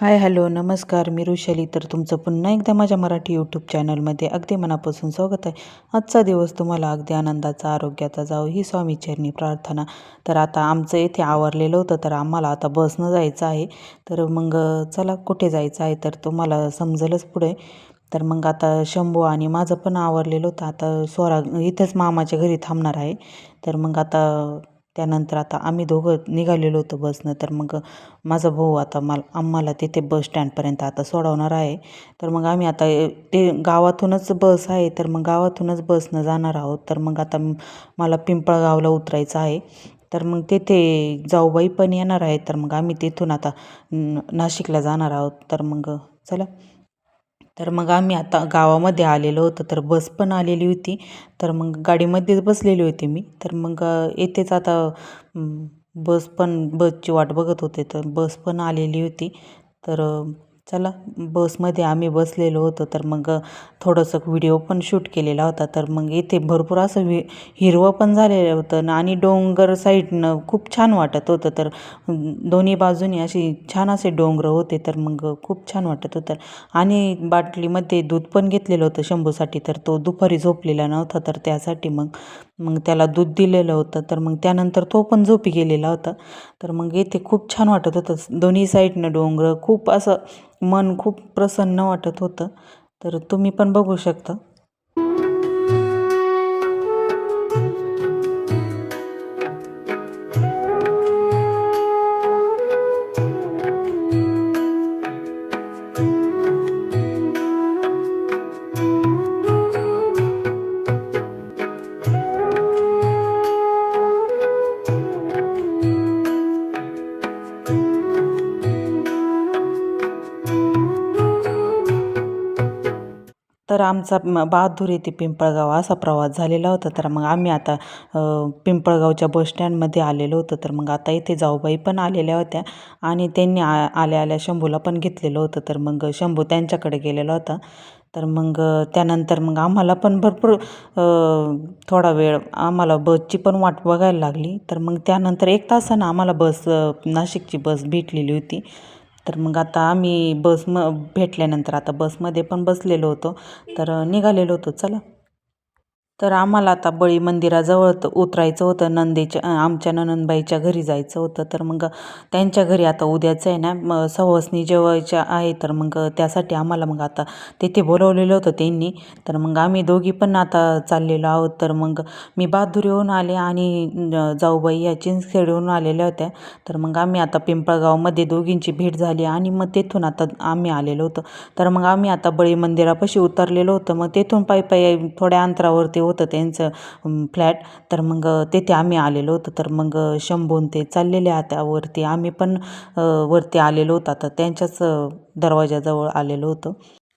Hi hello नमस्कार मी ऋषाली. तर तुमचं पुन्हा एकदा माझ्या मराठी यूट्यूब चॅनलमध्ये अगदी मनापासून स्वागत आहे. आजचा दिवस तुम्हाला अगदी आनंदाचा आरोग्याचा जावो ही स्वामीचरणी प्रार्थना. तर आता आमचं इथे आवरलेलं होतं तर आम्हाला आता बसनं जायचं आहे. तर मग चला कुठे जायचं आहे तर तुम्हाला समजेलच पुढे. तर मग आता शंभू आणि माझं पण आवरलेलं होतं. आता स्वरा इथंच मामाच्या घरी थांबणार आहे. तर मग आता त्यानंतर आता आम्ही दोघं निघालेलो होतो बसनं. तर मग माझा भाऊ आता मला आम्हाला तिथे बस स्टँडपर्यंत आता सोडवणार आहे. तर मग आम्ही आता ते गावातूनच बस आहे. तर मग गावातूनच बसनं जाणार आहोत. तर मग आता मला पिंपळगावला उतरायचं आहे. तर मग तेथे जाऊबाई पण येणार आहे. तर मग आम्ही तिथून आता नाशिकला जाणार आहोत. तर मग चला. तर मग आम्ही आता गावामध्ये आलेलो होतो तर बस पण आलेली होती. तर मग गाडीमध्येच बसलेली होती मी. तर मग येथेच आता बस पण बसची वाट बघत होते तर बस पण आलेली होती. तर चला बसमध्ये आम्ही बसलेलो होतो तर मग थोडंसं व्हिडिओ पण शूट केलेला होता तर मग इथे भरपूर असं वि हिरवं पण झालेलं होतं आणि डोंगर साईडनं खूप छान वाटत होतं तर दोन्ही बाजूनी अशी छान असे डोंगर होते तर मग खूप छान वाटत होतं. आणि बाटलीमध्ये दूध पण घेतलेलं होतं शंभूसाठी तर तो दुपारी झोपलेला नव्हता तर त्यासाठी मग मग त्याला दूध दिलेलं होतं तर मग त्यानंतर तो पण झोपी गेलेला होता. तर मग इथे खूप छान वाटत होतं दोन्ही साईडनं डोंगर खूप असं मन खूप प्रसन्न वाटत होतं. तर तुम्ही पण बघू शकता. तर आमचा बहादूर येथे पिंपळगाव असा प्रवास झालेला होता. तर मग आम्ही आता पिंपळगावच्या बस स्टँडमध्ये आलेलो होतो. तर मग आता इथे जाऊबाई पण आलेल्या होत्या आणि त्यांनी आ आल्या आल्या शंभूला पण घेतलेलं होतं. तर मग शंभू त्यांच्याकडे गेलेला होता. तर मग त्यानंतर मग आम्हाला पण भरपूर थोडा वेळ आम्हाला बसची पण वाट बघायला लागली. तर मग त्यानंतर एक तासानं आम्हाला बस नाशिकची बस भेटलेली होती. तर मग आता आम्ही बस म भेटल्यानंतर आता बसमध्ये पण बसलेलो होतो. तर निघालेलो होतो. चला. तर आम्हाला आता बळी मंदिराजवळ उतरायचं होतं. नंदेच्या आमच्या ननंदबाईच्या घरी जायचं होतं. तर मग त्यांच्या घरी आता उद्याचं आहे ना मग सवसनी जेवायच्या आहे. तर मग त्यासाठी आम्हाला मग आता तिथे बोलवलेलं होतं त्यांनी. तर मग आम्ही दोघी पण आता चाललेलो आहोत. तर मग मी बहादुरीहून आले आणि जाऊबाई या चिंचखेडहून आलेल्या होत्या. तर मग आम्ही आता पिंपळगावमध्ये दोघींची भेट झाली आणि मग तेथून आता आम्ही आलेलो होतो. तर मग आम्ही आता बळी मंदिरापाशी उतरलेलो होतं. मग तेथून पायी पायी थोड्या अंतरावरती होतं त्यांचं फ्लॅट. तर मग तेथे आम्ही आलेलो होतो. तर मग शंभून ते चाललेले आता वरती. आम्ही पण वरती आलेलो होतो. आता त्यांच्याच दरवाजाजवळ आलेलो होतो.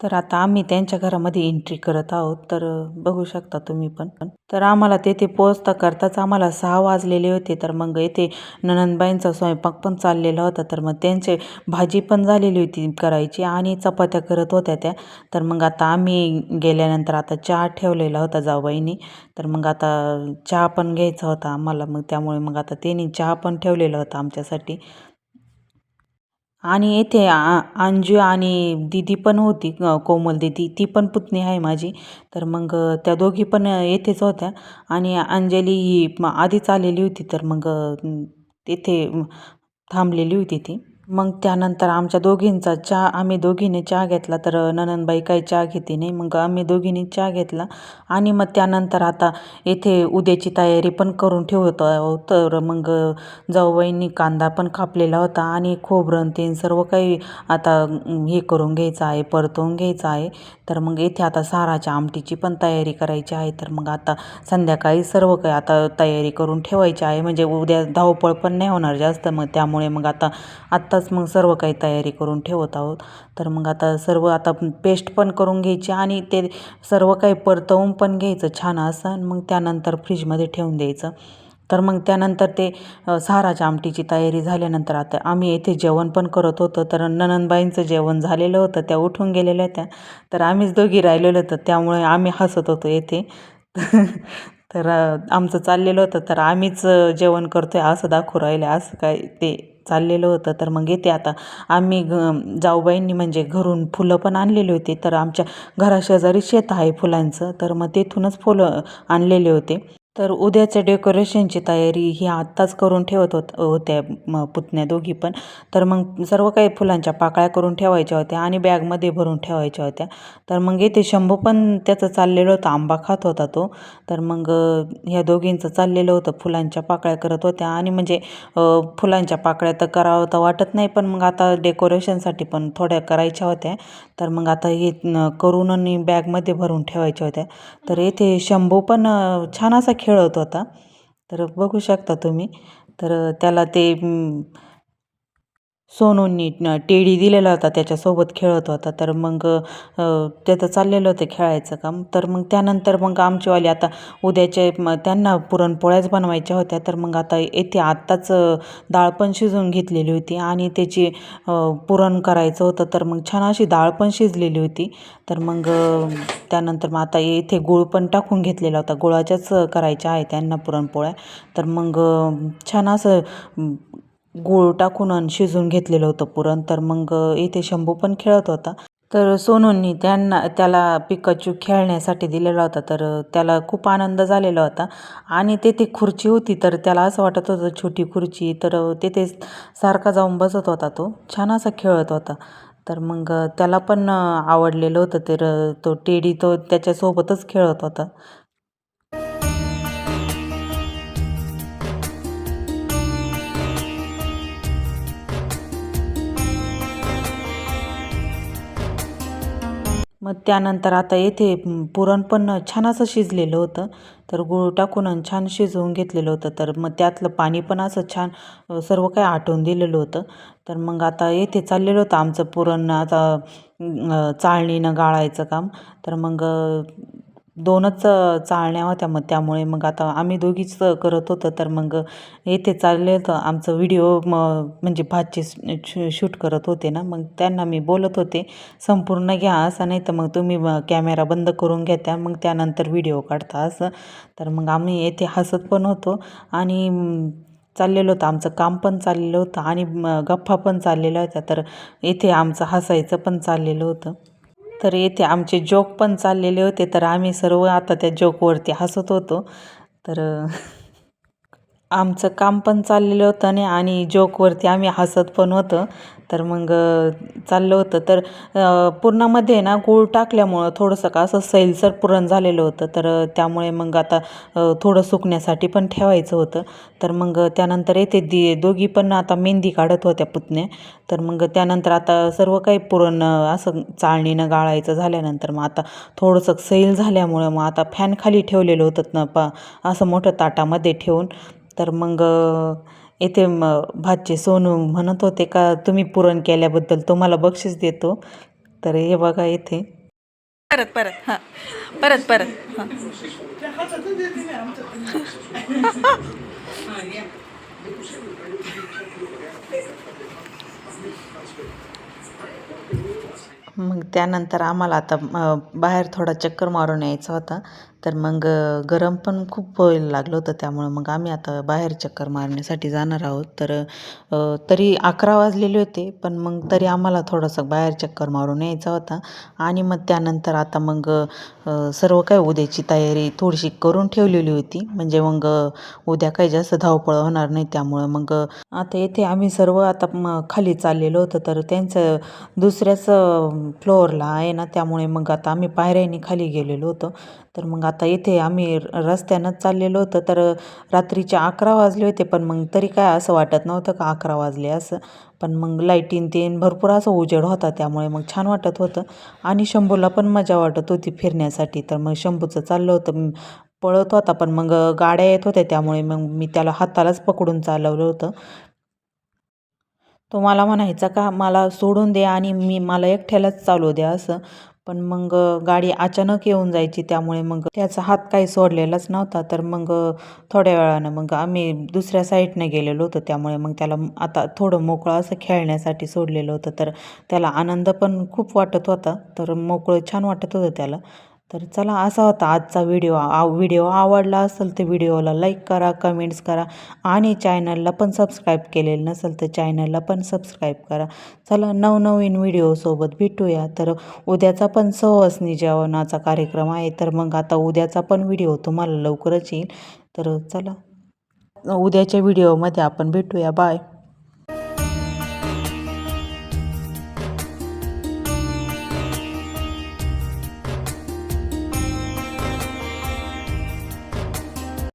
तर आता आम्ही त्यांच्या घरामध्ये एंट्री करत आहोत. तर बघू शकता तुम्ही पण. तर आम्हाला तेथे पोचता करताच आम्हाला सहा वाजलेले होते. तर मग येथे ननंदबाईंचा स्वयंपाक पण चाललेला होता. तर मग त्यांचे भाजी पण झालेली होती करायची आणि चपात्या करत होत्या त्या. तर मग आता आम्ही गेल्यानंतर आता चहा ठेवलेला होता जावबाईंनी तर मग आता चहा पण घ्यायचा होता आम्हाला. मग त्यामुळे मग आता त्यांनी चहा पण ठेवलेला होता आमच्यासाठी. आणि येथे आ अंजू आणि दिदी पण होती कोमल दिदी. ती पण पुतणी आहे माझी. तर मग त्या दोघी पण येथेच होत्या. आणि अंजली ही आधीच आलेली होती. तर मग तेथे थांबलेली होती ती. मग त्यानंतर आमच्या दोघींचा चहा आम्ही दोघींनी चहा घेतला तर ननंदबाई काही चहा घेते नाही. मग आम्ही दोघींनी चहा घेतला आणि मग त्यानंतर आता येथे उद्याची तयारी पण करून ठेवत तर मग जाऊबाईंनी कांदा पण कापलेला होता आणि खोबरं तेन सर्व काही आता हे करून घ्यायचं आहे परतवून घ्यायचं आहे. तर मग येथे आता साराच्या आमटीची पण तयारी करायची आहे. तर मग आता संध्याकाळी सर्व काही आता तयारी करून ठेवायची आहे. म्हणजे उद्या धावपळ पण नाही होणार जास्त मग त्यामुळे मग आता आत्ता आत्ताच मग सर्व काही तयारी करून ठेवत आहोत. तर मग आता सर्व आता पेस्ट पण करून घ्यायची आणि ते सर्व काही परतवून पण घ्यायचं छान असं आणि मग त्यानंतर फ्रीजमध्ये ठेवून द्यायचं. तर मग त्यानंतर ते साराच्या आमटीची तयारी झाल्यानंतर आता आम्ही येथे जेवण पण करत होतो. तर ननंदबाईंचं जेवण झालेलं होतं त्या उठून गेलेल्या होत्या. तर आम्हीच दोघी राहिलेलो होतं त्यामुळे आम्ही हसत होतो येथे. तर आमचं चाललेलं होतं तर आम्हीच जेवण करतो आहे असं दाखवू राहिलं असं काय ते चाललेलं होतं. तर मग येते आता. आम्ही ग जाऊबाईंनी म्हणजे घरून फुलं पण आणलेली होती. तर आमच्या घराशेजारी शेत आहे फुलांचं. तर मग तेथूनच फुलं आणलेले होते. तर उद्याच्या डेकोरेशनची तयारी ही आत्ताच करून ठेवत होत होत्या म पुतण्या दोघी पण. तर मग सर्व काही फुलांच्या पाकळ्या करून ठेवायच्या होत्या आणि बॅगमध्ये भरून ठेवायच्या होत्या. तर मग येथे शंभू पण त्याचं चाललेलं होतं आंबा खात होता तो. तर मग ह्या दोघींचं चाललेलं होतं फुलांच्या पाकळ्या करत होत्या. आणि म्हणजे फुलांच्या पाकळ्या तर करावं तर वाटत नाही पण मग आता डेकोरेशनसाठी पण थोड्या करायच्या होत्या. तर मग आता हे करून आणि बॅगमध्ये भरून ठेवायच्या होत्या. तर येथे शंभू पण छान असा खेळ खेळत होता. तर बघू शकता तुम्ही. तर त्याला ते सोनूंनी टेडी दिलेला होता त्याच्यासोबत खेळत होता. तर मग त्याचं चाललेलं होतं खेळायचं काम. तर मग त्यानंतर मग आमचीवाली आता उद्याचे मग त्यांना पुरणपोळ्याच बनवायच्या होत्या. तर मग आता येथे आत्ताच डाळ पण शिजवून घेतलेली होती आणि त्याची पुरण करायचं होतं. तर मग छान अशी डाळ पण शिजलेली होती. तर मग त्यानंतर मग आता इथे गुळ पण टाकून घेतलेला होता. गुळाच्याच करायच्या आहे त्यांना पुरणपोळ्या. तर मग छान असं गूळ टाकून आणि शिजवून घेतलेलं होतं पुरण. तर मग इथे शंभू पण खेळत होता. तर सोनूंनी त्यांना त्याला पिकाचू खेळण्यासाठी दिलेला होता. तर त्याला खूप आनंद झालेला होता. आणि तेथे खुर्ची होती. तर त्याला असं वाटत होतं छोटी खुर्ची. तर तेथे सारखा जाऊन बसत होता तो. छान असा खेळत होता. तर मग त्याला पण आवडलेलं होतं. तर तो टेडी तो त्याच्यासोबतच खेळत होता. मग त्यानंतर आता येथे पुरण पण छान असं शिजलेलं होतं. तर गूळ टाकून आणि छान शिजवून घेतलेलं होतं. तर मग त्यातलं पाणी पण असं छान सर्व काही आटवून दिलेलं होतं. तर मग आता येथे चाललेलं होतं आमचं पुरण. आता चाळणीनं गाळायचं काम. तर मग दोनच चाळण्या होत्या मग त्यामुळे मग आता आम्ही दोघीच करत होतो. तर मग येथे चालले होतं. आमचं व्हिडिओ म म्हणजे भातचे शूट करत होते ना. मग त्यांना मी बोलत होते संपूर्ण घ्या असं नाही तर मग तुम्ही कॅमेरा बंद करून घेत्या मग त्यानंतर व्हिडिओ काढता असं. तर मग आम्ही येथे हसत पण होतो आणि चाललेलं होतं. आमचं काम पण चाललेलं होतं आणि गप्पा पण चाललेल्या होत्या. तर येथे आमचं हसायचं पण चाललेलं होतं. तर येथे आमचे जोक पण चाललेले होते तर आम्ही सर्व आता त्या जोकवरती हसत होतो. तर आमचं काम पण चाललेलं होतं आणि आणि जोकवरती आम्ही हसत पण होतं. तर मग चाललं होतं. तर पुरणामध्ये ना गूळ टाकल्यामुळं थोडंसं का असं सैलसर पुरण झालेलं होतं. तर त्यामुळे मग आता थोडं सुकण्यासाठी पण ठेवायचं होतं. तर मग त्यानंतर येते दि दोघी पण आता मेहंदी काढत होत्या पुतण्या तर मग त्यानंतर आता सर्व काही पुरण असं चाळणीनं गाळायचं झाल्यानंतर मग आता थोडंसं सैल झाल्यामुळं मग आता फॅनखाली ठेवलेलं होतं ना पा असं मोठं ताटामध्ये ठेवून. तर मग येथे म भाचे सोनू म्हणत होते का तुम्ही पुरण केल्याबद्दल तुम्हाला बक्षीस देतो. तर हे बघा येथे परत परत हां. परत परत हां. मग त्यानंतर आम्हाला आता बाहेर थोडा चक्कर मारून यायचा होता. तर मग गरम पण खूप व्हायला लागलं होतं त्यामुळं. मग आम्ही आता बाहेर चक्कर मारण्यासाठी जाणार आहोत. तर तरी अकरा वाजलेले होते पण मग तरी आम्हाला थोडंसं बाहेर चक्कर मारून यायचा होता. आणि मग त्यानंतर आता मग सर्व काय उद्याची तयारी थोडीशी करून ठेवलेली होती. म्हणजे मग उद्या काही जास्त धावपळ होणार नाही त्यामुळं. मग आता येथे आम्ही सर्व आता म खाली चाललेलो होतं. तर त्यांचं दुसऱ्याच फ्लोअरला आहे ना त्यामुळे मग आता आम्ही पायऱ्याने खाली गेलेलो होतो. तर मग आता इथे आम्ही रस्त्यानंच चाललेलो होतं तर रात्रीचे अकरा वाजले होते पण मग तरी काय असं वाटत नव्हतं का अकरा वाजले असं. पण मग लाईटीन तेन भरपूर असं उजेड होता त्यामुळे मग छान वाटत होतं. आणि शंभूला पण मजा वाटत होती फिरण्यासाठी तर मग शंभूचं चाललं होतं. पळत होता पण मग गाड्या येत होत्या त्यामुळे मग मी त्याला हातालाच पकडून चालवलं होतं. तो मला म्हणायचा का मला सोडून दे आणि मी मला एकट्यालाच चालू द्या असं. पण मग गाडी अचानक येऊन जायची त्यामुळे मग त्याचा हात काही सोडलेलाच नव्हता. तर मग थोड्या वेळानं मग आम्ही दुसऱ्या साईडनं गेलेलो होतो. त्यामुळे मग त्याला आता थोडं मोकळं असं खेळण्यासाठी सोडलेलं होतं. तर त्याला आनंद पण खूप वाटत होता. तर मोकळं छान वाटत होतं त्याला. तर चला असा होता आजचा व्हिडिओ आ व्हिडिओ आवडला असेल तर व्हिडिओला लाईक करा कमेंट्स करा आणि चॅनलला पण सबस्क्राईब केलेलं नसेल तर चॅनलला पण सबस्क्राईब करा. चला नवनवीन व्हिडिओसोबत भेटूया. तर उद्याचा पण सहवासनी जेवणाचा कार्यक्रम आहे. तर मग आता उद्याचा पण व्हिडिओ तुम्हाला लवकरच येईल. तर चला उद्याच्या व्हिडिओमध्ये आपण भेटूया. बाय